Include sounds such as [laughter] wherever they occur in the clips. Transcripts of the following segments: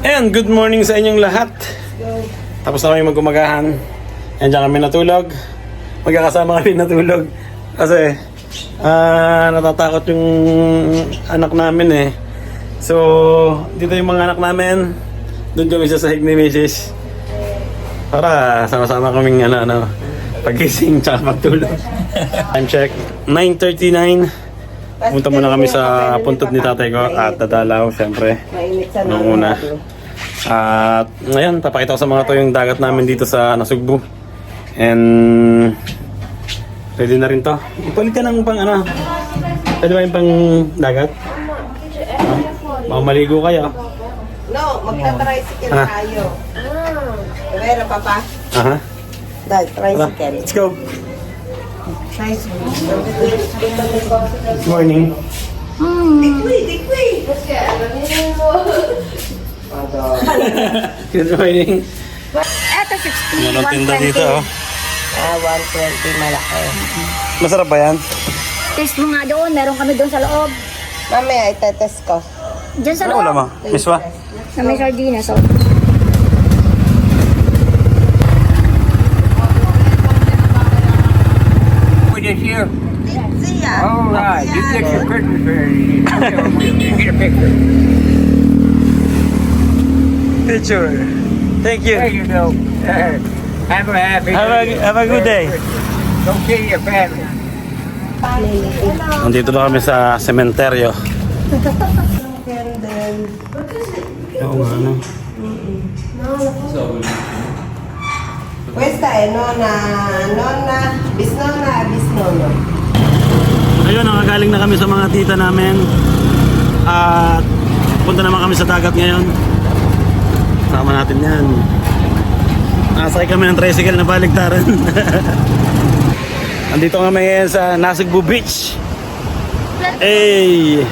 And good morning sa inyong lahat. Tapos na kami magkumagahan. And dyan kami natulog. Magkakasama kami natulog. Kasi ah natatakot yung anak namin eh. So, dito yung mga anak namin. Doon kami sa sahig ni Mrs. Para sama-sama kaming ano, ano, pagising tsaka magtulog. [laughs] Time check, 9.39. Punta muna kami sa puntod ni tatay ko at dadalaw, sa Nung una. At ngayon, papakita ko sa mga to yung dagat namin dito sa Nasugbu. And ready na rin to. Ipalit ka ng pang ano. Pwede ba yung pang dagat? Baka maligo kayo. No, magta-tricycle Ah. tayo. Pero papa, Aha. dahil tricycle. let's go. Good morning. Dikwi, dikwi. Good morning. Eto, 60. Meron tinda dito oh. Ah, 120 malaki. Masarap ba yan? Taste mo nga doon. Meron kami doon sa loob. Mamaya, itetest ko. Diyan sa Ano loob. ulam mo? Miswa? Sa may sardinas. So. This year. Siya. All right, you get your Christmas ready. Get a picture. Picture. Thank There you. you go. Uh, [laughs] have a happy. Have a, have a good day. Go see your family. Nandito na kami sa sementeryo. [laughs] Candle. Oo nga, ano. Questa è nonna, nonna, bisnonna, bisnonno. Ayun, nakagaling na kami sa mga tita namin. At punta naman kami sa dagat ngayon. Sama natin yan. Nasakay kami ng tricycle na baligtaran. [laughs] Andito kami ngayon sa Nasugbu Beach. Hey!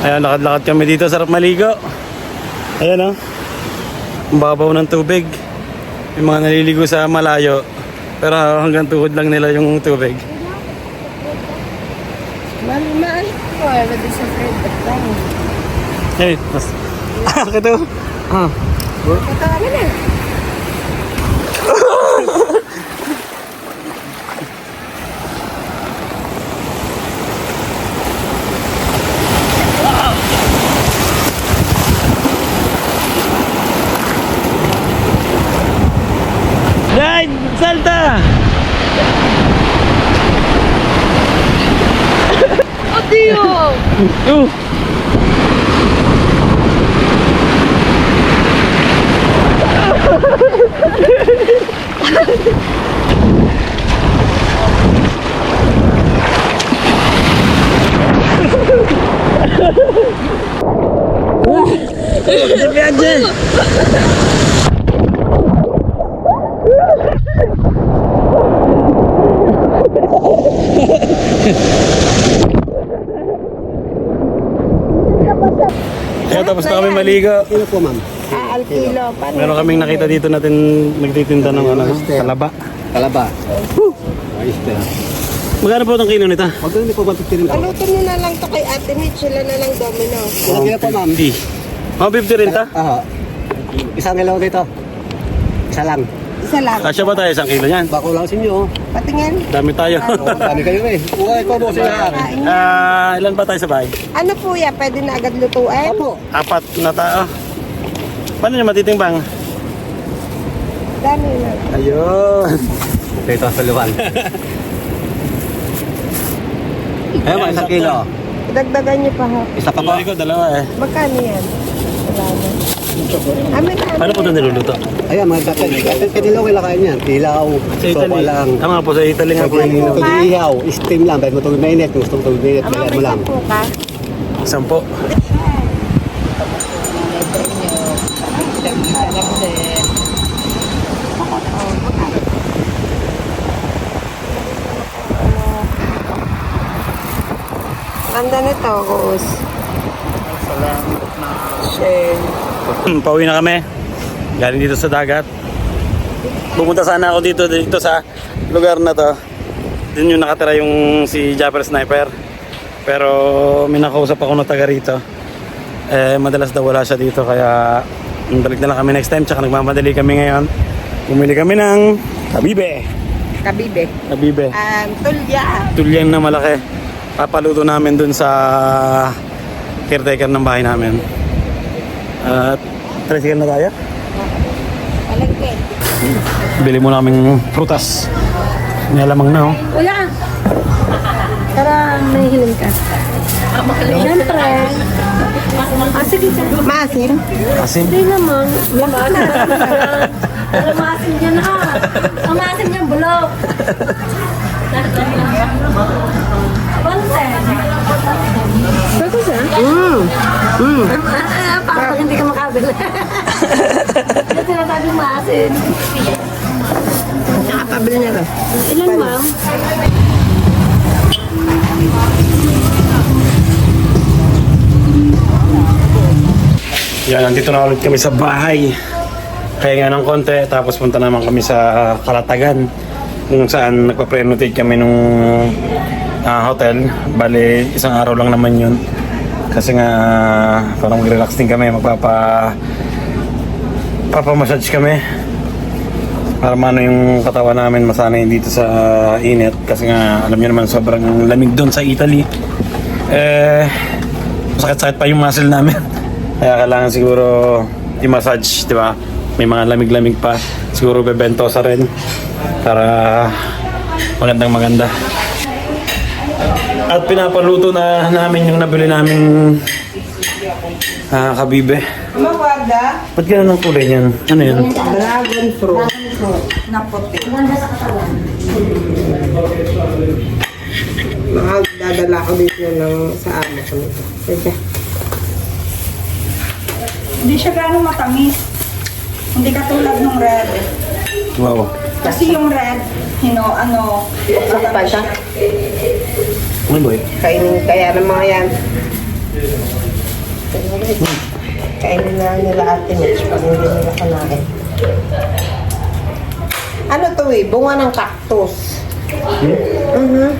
Ayan, lakad-lakad kami dito. Sarap maligo. Ayan oh. Babaw ng tubig. Yung mga naliligo sa malayo. Pero hanggang tuhod lang nila yung tubig. Mahal ko, ano din sa time. Hey, mas... [laughs] Ah, kito. Ah. Ito kami na. [laughs] salta. ¡Oh, tío! [laughs] Uh. Kaya tapos na kami maligo. Ah, al kilo. Paano? Meron kaming nakita dito natin nagtitinda ng ano, talaba. Kalaba. Ayos ka. Magkano po itong kilo nito? Magkano ni po 150 rin po? Palutin nyo na lang to kay Ate Mitch. Sila na lang domino. Ilang kilo po ma'am? 50. Mga 50 rin ta? Aha. Isang kilo dito. Isa lang. Isa lang. Kasya ba tayo isang kilo niyan? Bako lang sa inyo. Patingin. Dami tayo. Oh, [laughs] Dami kayo eh. Uy, po boss yan. Ah, ilan pa tayo sa bahay? Ano po yan? Pwede na agad lutuin? Apo. Apat na tao. Paano niya matitimbang? Dami na. Ayun. Dito sa luwan. [laughs] Ayun, mga isang kilo. Dagdagan nyo pa ha. Isa pa po. Ko, dalawa eh. Magkano yan? Wala Paano po ito niluluto? Ayan, mga gatin. Gatin kanilaw kailangan kain yan. Tilaw, Sa sopa Italy. lang. Tama po, sa Italy nga po yung. Pag iihaw, steam lang. Dahil mo itong mainit. Gusto mo itong mainit. Ama, Kailan may mo lang. sampu ka. Sampo. Ganda nito, Gus. Shell. [laughs] Pauwi na kami. Galing dito sa dagat. Pumunta sana ako dito dito sa lugar na to. Din yung nakatira yung si Japper Sniper. Pero may nakausap ako na taga rito. Eh, madalas daw wala siya dito kaya balik na lang kami next time. Tsaka nagmamadali kami ngayon. Bumili kami ng kabibe. Kabibe. Kabibe. Um, tulya. Tulyan na malaki. Papaluto namin dun sa caretaker ng bahay namin. At tricycle na tayo. Palengke. Bili muna kaming prutas. Nilamang na oh. Wala. Tara, may hiling ka. Siyempre. Ah, sige, sige. Maasim. Asin. Hindi naman. May maasim. Pero maasim dyan ah. Ang maasim dyan, bulok. Mm. Mm. [laughs] Parang hindi ka makabili. [laughs] Ito sinasabing maasim. Nakapabili na ba? Ilan ma'am? Yan, nandito na ulit kami sa bahay. Kaya nga ng konti, tapos punta naman kami sa Kalatagan. Kung saan nagpa-prenotate kami nung ah, hotel. Bali, isang araw lang naman yun. Kasi nga, parang mag-relax din kami. Magpapa... Papa-massage kami. Para maano yung katawan namin masanay dito sa init. Kasi nga, alam niyo naman, sobrang lamig doon sa Italy. Eh, sakit-sakit pa yung muscle namin. [laughs] Kaya kailangan siguro i-massage, di ba? May mga lamig-lamig pa. Siguro bebentosa rin. Para magandang maganda. At pinapaluto na namin yung nabili naming ah, kabibe. Mawada. Ba't ganun ang kulay niyan? Ano yan? Dragon fruit. Na puti. Makadadala ko dito ng sa amo ko nito. Sige. Hindi siya gano'ng matamis. Hindi katulad ng red. Wow. Kasi yung red, hino, ano, Pa siya. Ano? Kainin kaya ng mga yan. Kainin na nila ate Mitch pag hindi nila kanain. Ano to eh? Bunga ng cactus. Mhm.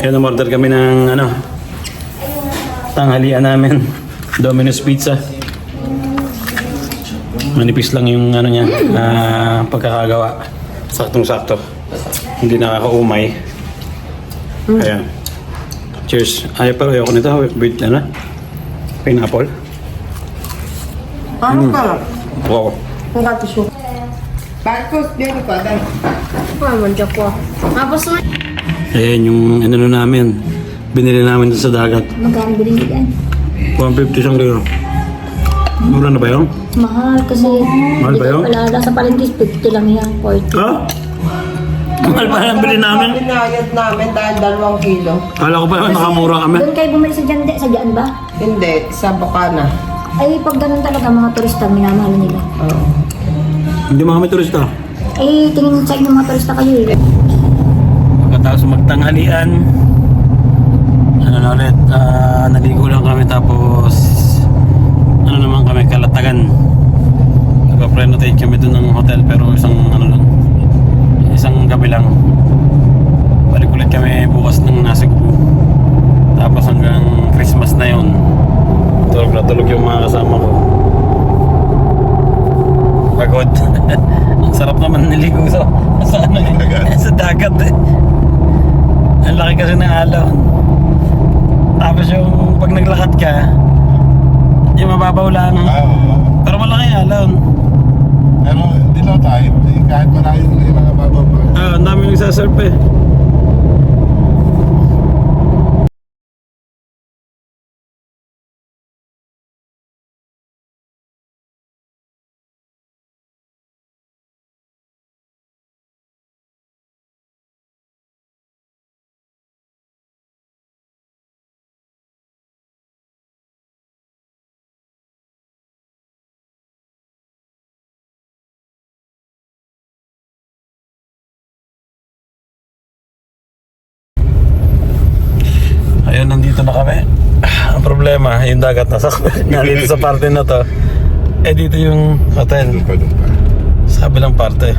Ayan, umorder kami ng ano, tanghalian namin. [laughs] Domino's Pizza. Manipis lang yung ano niya, ah, pagkakagawa. Saktong-sakto. Hindi nakakaumay. Ayan. Cheers. Ay, pero ayoko nito. Wait, ano? Pineapple. Ano ka? Wow. Ang cactus mo. Cactus, din ko. Dan. Ah, mandya ko. Tapos. Ayan yung ano na namin. Binili namin dun sa dagat. Magkano bilhin yan? 150 isang kilo. Mura na ba yun? Mahal kasi. Mahal ba yun? Wala, sa palengke 50 lang yan. 40. Ha? Mahal pa lang bili namin. Binayad namin dahil dalawang kilo. Kala ko pa naman nakamura kami. Doon kayo bumili sa dyan, sa dyan ba? Hindi, sa Bukana. Ay, pag ganun talaga mga turista, minamahal nila. Oo. Hindi mga may turista. Eh, tingin sa inyo mga turista kayo eh. Pagkatapos magtanghalian, ano na ulit, ah, naligo lang kami tapos ano naman kami, kalatagan. Nagpa-prenotate kami doon ng hotel pero isang ano lang, isang gabi lang. Balik ulit kami bukas ng nasa Tapos hanggang Christmas na yon Tulog na tulog yung mga kasama ko. Pagod. [laughs] Ang sarap naman niligo sa, sa ano eh, sa dagat eh. Ang laki kasi ng alon. Tapos yung pag naglakad ka, yung mababaw lang. Ah, oo. Pero malaki alon. Pero hindi lang tayo. Eh, Kahit malayo. Ah, nandito na kami. Ang problema, yung dagat nasa [laughs] nandito sa parte na to. Eh dito yung hotel. Sa kabilang parte.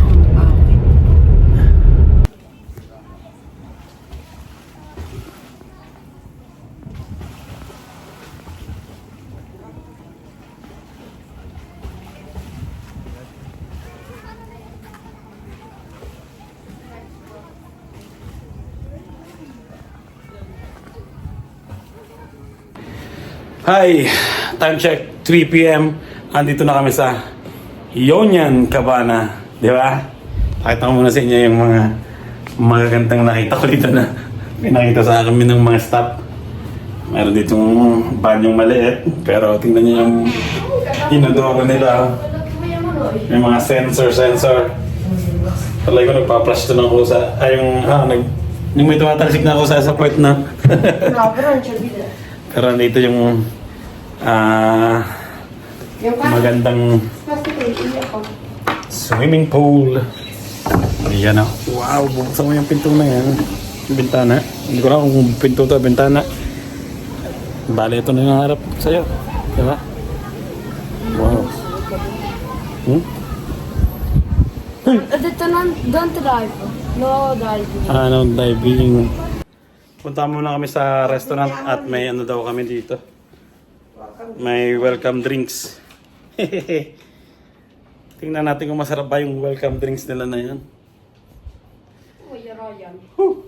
Hi! Time check, 3 p.m. Andito na kami sa Yonyan, Cabana. Di ba? Pakita ko muna sa inyo yung mga magagandang nakita ko dito na pinakita sa akin ng mga staff. Meron ditong banyong maliit, pero tingnan niyo yung inodoro nila. May mga sensor-sensor. Palagi ko nagpa-flash to ng kusa. Ay, yung, ah, nag, yung may tumatalsik na kusa sa puwet na. Pero nandito yung ah magandang swimming pool. Ayan o. Wow, buksan mo yung pinto na yan. Yung bintana. Hindi ko alam kung pinto to, bintana. Bale, ito na yung harap sa'yo. Diba? Wow. Hmm? Dito na, don't drive. No driving. Ano, diving. Punta muna kami sa restaurant at may ano daw kami dito. May welcome drinks. [laughs] Tingnan natin kung masarap ba yung welcome drinks nila na yan. Whew.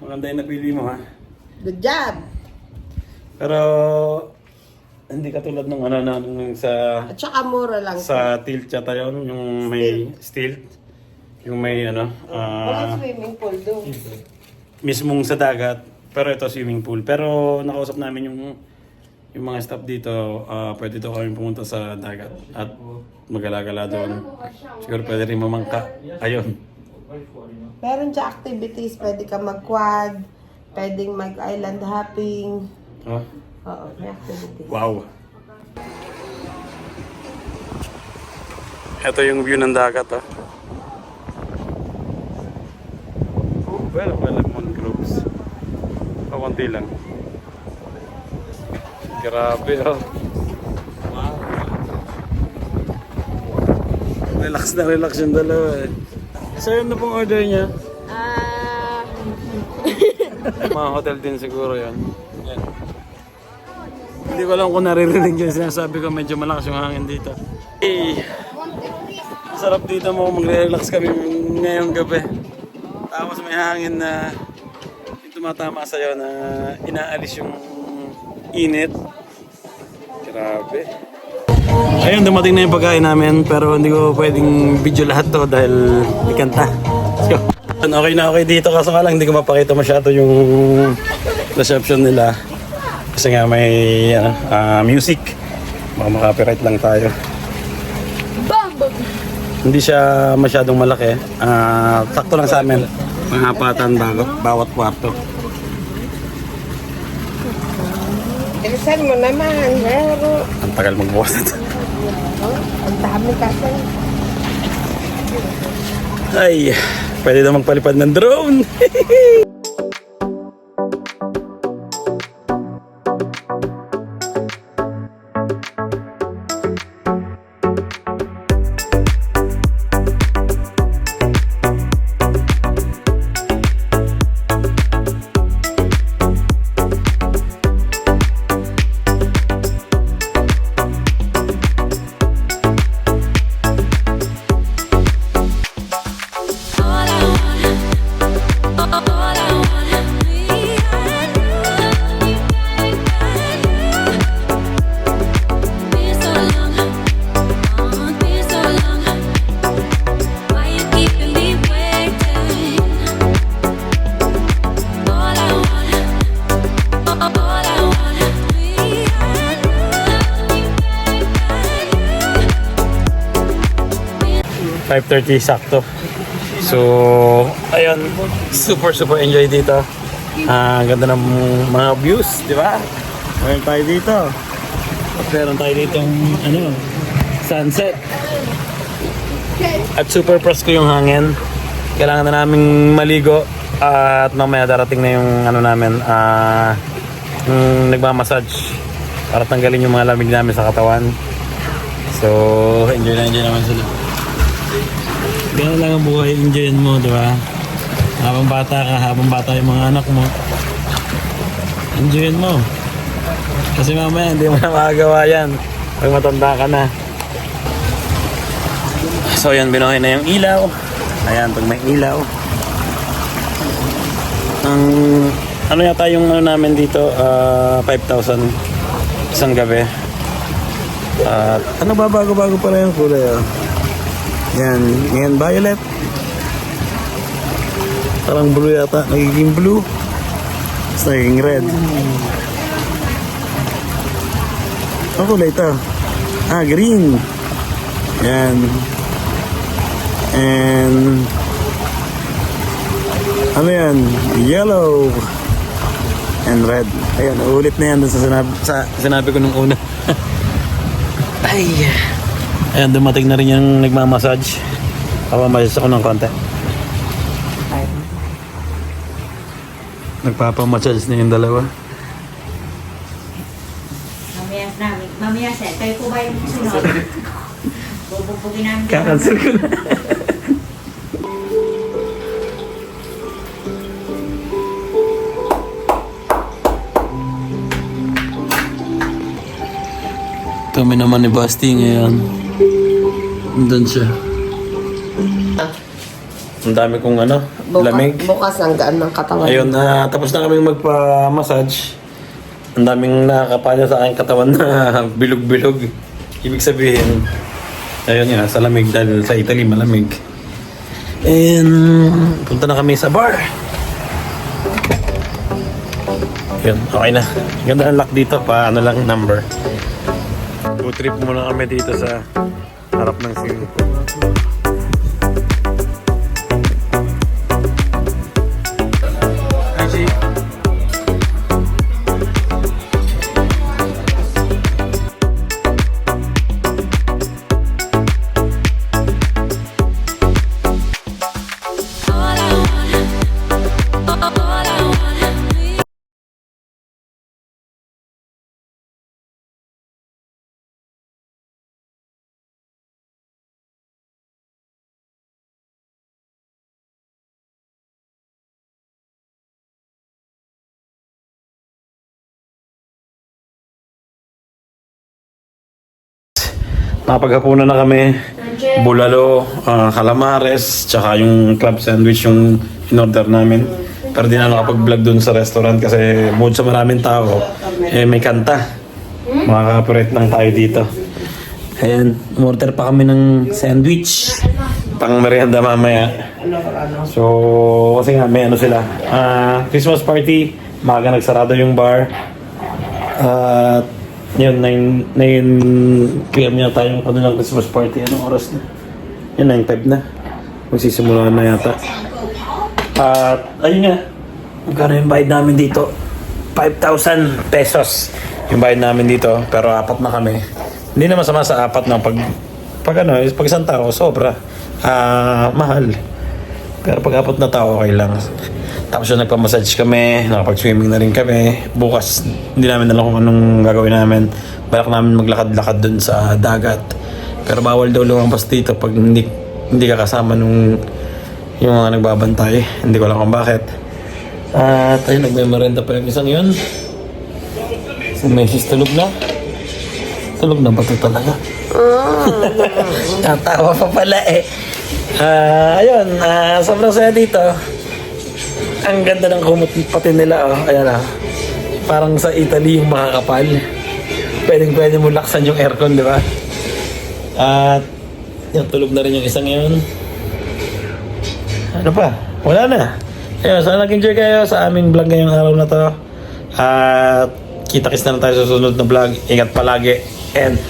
Maganda yung napili mo ha. Good job. Pero hindi katulad ng ano na nung sa At saka mura lang. sa tilt yata yun, yung may stilt. Yung may ano, ah, Walang swimming pool doon mismong sa dagat. Pero ito swimming pool. Pero nakausap namin yung yung mga staff dito, uh, pwede daw kami pumunta sa dagat at magalagala doon. Siguro pwede rin mamangka. Ayun. Meron siya activities. Pwede ka mag-quad, pwedeng mag-island hopping. Huh? Oo, may activities. Wow. Ito yung view ng dagat, ah. 12 lemon groves. O, konti lang. Grabe, oh. Wow. Relax na relax yung dalawa eh. Sir, ano pong order niya? Ah... Mga hotel din siguro yan. Yeah. Hindi ko alam kung naririnig yung sinasabi ko. Medyo malakas yung hangin dito. Hey! Sarap dito mo. Magre-relax kami ngayong gabi. Tapos may hangin na tumatama sa'yo na inaalis yung init. Grabe. Ayun, dumating na yung pagkain namin pero hindi ko pwedeng video lahat to dahil ikanta. Let's go. Okay na okay dito kaso nga lang hindi ko mapakita masyado yung reception nila. Kasi nga may ano, ah, music. Baka makapiright lang tayo. Hindi siya masyadong malaki. Ah, sakto lang sa amin. Pangapatan bago, bawat kwarto. Bilisan mo naman. Pero, Ang tagal magbukas na to. ang dami kasi. Ay, pwede na magpalipad ng drone. [laughs] 5.30 sakto. So, ayun, super super enjoy dito. Ah, ganda ng mga views, di ba? Meron tayo dito. Meron tayo dito ano, sunset. At super presko yung hangin. Kailangan na naming maligo at mamaya darating na yung ano namin, ah, yung nagmamassage para tanggalin yung mga lamig namin sa katawan. So, enjoy na enjoy naman sila. Ganun lang ang buhay, enjoyin mo, di ba? Habang bata ka, habang bata yung mga anak mo, enjoyin mo. Kasi mamaya hindi mo na makagawa yan pag matanda ka na. So yan, binuhay na yung ilaw. Ayan, pag may ilaw. Ang ano yata yung ano namin dito, ah, 5,000 isang gabi. At ano ba bago-bago pa rin yung kulay oh. Yan, yan violet. Parang blue yata, nagiging blue. Tapos nagiging red. Ang kulay ito. Ah, green. Yan. And ano yan? Yellow and red. Ayan, ulit na yan dun sa sinabi, sa sinabi ko nung una. [laughs] Ay. Ayan, dumating na rin yung nagmamassage. Papamassage ako ng konti. Nagpapamassage na yung dalawa. Mamaya namin. Mamaya sir, kayo po ba yung sunod? [laughs] Bububugin namin. Kakansel ko na. Kami naman ni Basti ngayon. Nandun siya. Ang dami kong ano, lamig. Bukas ang gaan ng katawan. Ayun, na tapos na kaming magpa-massage. Ang daming nakakapanya sa aking katawan na [laughs] bilog-bilog. Ibig sabihin, ayun nga, sa lamig dahil sa Italy malamig. And punta na kami sa bar. Yun, okay na. Ganda ng lock dito pa, ano lang, number. Food trip muna kami dito sa harap ng Napaghapunan na kami. Bulalo, ah, calamares, tsaka yung club sandwich yung in-order namin. Pero di na nakapag-vlog dun sa restaurant kasi mood sa maraming tao. Eh, may kanta. Makaka-operate lang tayo dito. Ayan, order pa kami ng sandwich. Pang merienda mamaya. So, kasi nga may ano sila. ah, Christmas party, maaga nagsarado yung bar. At yun, 9, 9 p.m. yata yung ano ng Christmas party. Anong oras na? Yun, 9.5 na. Magsisimula na yata. At ayun nga, magkano yung bayad namin dito? 5,000 pesos yung bayad namin dito. Pero apat na kami. Hindi na masama sa apat na pag pag ano, pag isang tao, sobra. Ah, mahal. Pero pag apat na tao, okay lang. Tapos yung nagpamassage kami, nakapag-swimming na rin kami. Bukas, hindi namin alam kung anong gagawin namin. Balak namin maglakad-lakad dun sa dagat. Pero bawal daw lumabas dito pag hindi, hindi ka kasama nung yung mga nagbabantay. Hindi ko alam kung bakit. At ayun, nagmemerenda pa yung isang yun. Si Macy's tulog na. Tulog na ba ito talaga? [laughs] Tatawa pa pala eh. Ah, ayun, ah, sobrang saya dito. Ang ganda ng kumot pati nila, oh. Ayan ah. Parang sa Italy yung makakapal. Pwedeng pwede mo laksan yung aircon, di ba? At yung tulog na rin yung isang yun. Ano pa? Wala na. Ayun, sana nag-enjoy kayo sa aming vlog ngayong araw na to. At kita-kits na lang tayo sa susunod na vlog. Ingat palagi. And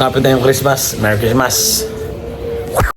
kapit na yung Christmas. Merry Christmas.